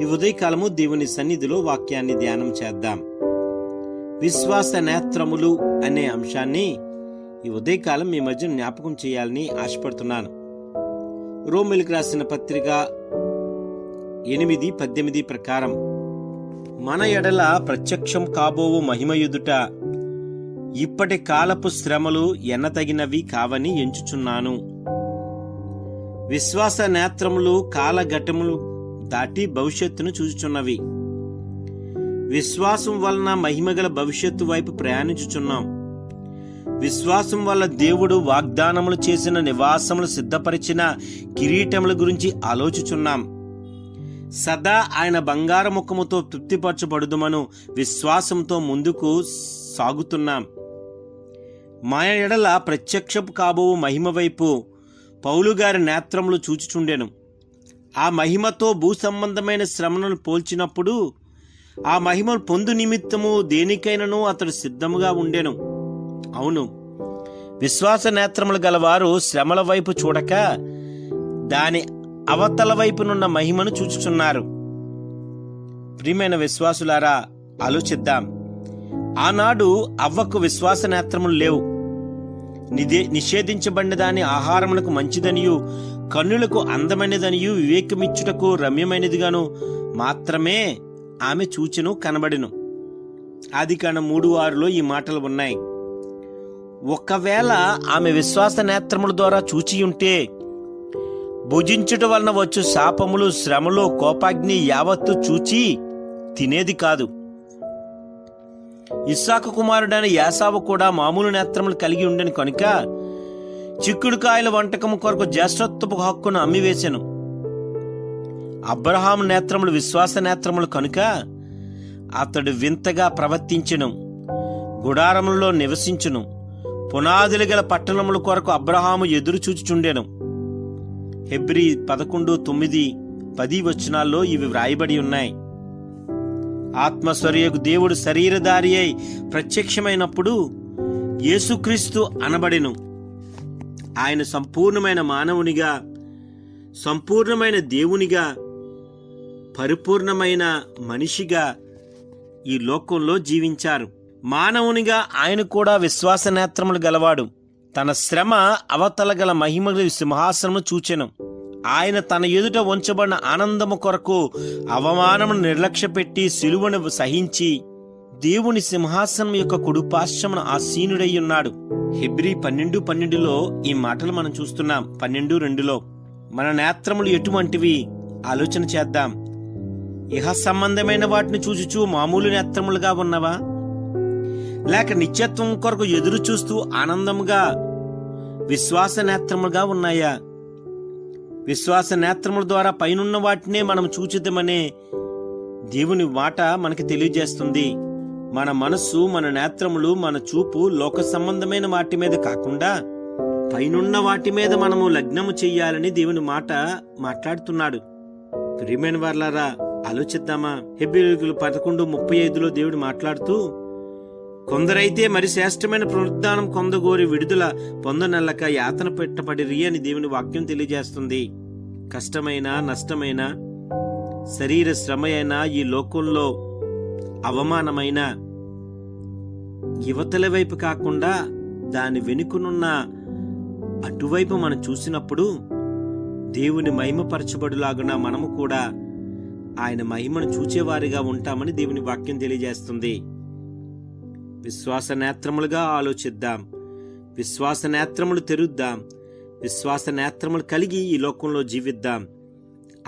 ఈ ఉదయకాలము దేవుని సన్నిధిలో వాక్యాన్ని ధ్యానం చేద్దాం. విశ్వాస నేత్రములు అనే అంశాన్ని ఈ ఉదయకాలం మీ మధ్య జ్ఞాపకం చేయాలని ఆశపడుతున్నాను. రోమిలకు రాసిన పత్రిక ఎనిమిది పద్దెనిమిది ప్రకారం మన ఎడల ప్రత్యక్షం కాబోవు మహిమయుదుట ఇప్పటి కాలపు శ్రమలు ఎన్నతగినవి కావని ఎంచుచున్నాను. విశ్వాస నేత్రములు కాలఘట్టములు దాటి భవిష్యత్తును చూచుచున్నవి. విశ్వాసం వలన మహిమగల భవిష్యత్తు వైపు ప్రయాణించుచున్నాం. విశ్వాసం వల్ల దేవుడు వాగ్దానములు చేసిన నివాసములు సిద్ధపరిచిన కిరీటముల గురించి ఆలోచిచున్నాం. సదా ఆయన బంగార ముఖముతో తృప్తిపరచబడుదుమను విశ్వాసంతో ముందుకు సాగుతున్నాం. మా ఎడల ప్రత్యక్షపు కాబోవు మహిమ వైపు పౌలుగారి నేత్రములు చూచుచుండెను. ఆ మహిమతో భూ సంబంధమైన శ్రమను పోల్చినప్పుడు ఆ మహిమను పొందు నిమిత్తము దేనికైనను అతడు సిద్ధముగా ఉండెను. అవును విశ్వాస నేత్రములు గలవారు శ్రమల వైపు చూడక దాని అవతల వైపునున్న మహిమను చూచుచున్నారు. ప్రియమైన విశ్వాసులారా ఆలోచిద్దాం. ఆనాడు అవ్వకు విశ్వాస నేత్రములు లేవు. నిదే నిషేధించబడిన దాని ఆహారములకు మంచిదనియు కన్నులకు అందమైనదనియు వివేకమిచ్చుటకు రమ్యమైనదిగాను మాత్రమే ఆమె చూచెను కనబడెను. ఆది కాన మూడు ఆరులో ఈ మాటలు ఉన్నాయి. ఒకవేళ ఆమె విశ్వాస నేత్రముల ద్వారా చూచి ఉంటే భుజించుట వలన వచ్చు శాపములు శ్రమలు కోపాగ్ని యావత్తు చూచి తినేది కాదు. ఇస్సాకు కుమారుడైన యాసావు కూడా మామూలు నేత్రములు కలిగి ఉండెను కనుక చిక్కుడుకాయల వంటకము కొరకు జ్యేష్ఠత్వపు హక్కును అమ్మివేశాను. అబ్రహాం నేత్రములు విశ్వాస నేత్రములు కనుక అతడు వింతగా ప్రవర్తించను గుడారములలో నివసించును పునాదులు గల పట్టణముల కొరకు అబ్రహాము ఎదురు చూచుచుండెను హెబ్రి పదకొండు తొమ్మిది పది వచనాల్లో ఇవి వ్రాయబడి ఉన్నాయి. ఆత్మస్వరయకు దేవుడు శరీరధారి అయి ప్రత్యక్షమైనప్పుడు యేసుక్రీస్తు అనబడెను. ఆయన సంపూర్ణమైన మానవునిగా సంపూర్ణమైన దేవునిగా పరిపూర్ణమైన మనిషిగా ఈ లోకంలో జీవించారు. మానవునిగా ఆయన కూడా విశ్వాస నేత్రములు గలవాడు. తన శ్రమ అవతల గల మహిమగల సింహాసనము చూచెను. ఆయన తన ఎదుట ఉంచబడిన ఆనందము కొరకు అవమానమును నిర్లక్ష్యపెట్టి సిలువను సహించి దేవుని సింహాసనం యొక్క కుడుపాశ్రమున ఆసీనుడై ఉన్నాడు. హెబ్రి పన్నెండు పన్నెండులో ఈ మాటలు మనం చూస్తున్నాం. పన్నెండు రెండులో మన నేత్రములు ఎటువంటివి? ఆలోచన చేద్దాం. ఇహ సంబంధమైన వాటిని చూచుచూ మామూలు నేత్రములుగా ఉన్నవా? లేక నిత్యత్వం కొరకు ఎదురు చూస్తూ ఆనందముగా విశ్వాస నేత్రములుగా ఉన్నాయా? విశ్వాస నేత్రముల ద్వారా పైనున్న వాటినే మనం చూచిద్దామనే దేవుని మాట మనకి తెలియజేస్తుంది. మన మనస్సు మన నేత్రములు మన చూపు లోక సంబంధమైన వాటి మీద కాకుండా పైనున్న వాటి మీద మనము లగ్నము చెయ్యాలని దేవుని మాట మాట్లాడుతున్నాడు. ప్రియమైన వార్లారా ఆలోచిద్దామా? హెబ్రిలు పదకొండు ముప్పై ఐదులో దేవుడు మాట్లాడుతూ కొందరైతే మరి శ్రేష్టమైన పునరుద్ధానం కొందగోరి విడుదల పొందనల్లక యాతన పెట్టబడిరి అని దేవుని వాక్యం తెలియజేస్తుంది. కష్టమైన నష్టమైన శరీర శ్రమ అయినా ఈ లోకంలో అవమానమైన యువతల వైపు కాకుండా దాని వెనుకనున్న అటువైపు మనం చూసినప్పుడు దేవుని మహిమపరచబడులాగున మనము కూడా ఆయన మహిమను చూచేవారిగా ఉంటామని దేవుని వాక్యం తెలియజేస్తుంది. విశ్వాస నేత్రములుగా ఆలోచిద్దాం. విశ్వాస నేత్రములు తెరుద్దాం. విశ్వాస నేత్రములు కలిగి ఈ లోకంలో జీవిద్దాం.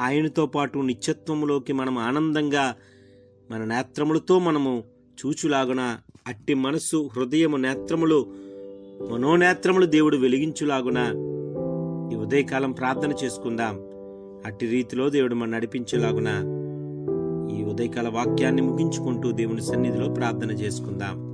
ఆయనతో పాటు నిత్యత్వములోకి మనం ఆనందంగా మన నేత్రములతో మనము చూచులాగున అట్టి మనస్సు హృదయము నేత్రములు మనోనేత్రములు దేవుడు వెలిగించులాగున ఈ ఉదయకాలం ప్రార్థన చేసుకుందాం. అట్టి రీతిలో దేవుడు మనం నడిపించేలాగున ఈ ఉదయకాల వాక్యాన్ని ముగించుకుంటూ దేవుని సన్నిధిలో ప్రార్థన చేసుకుందాం.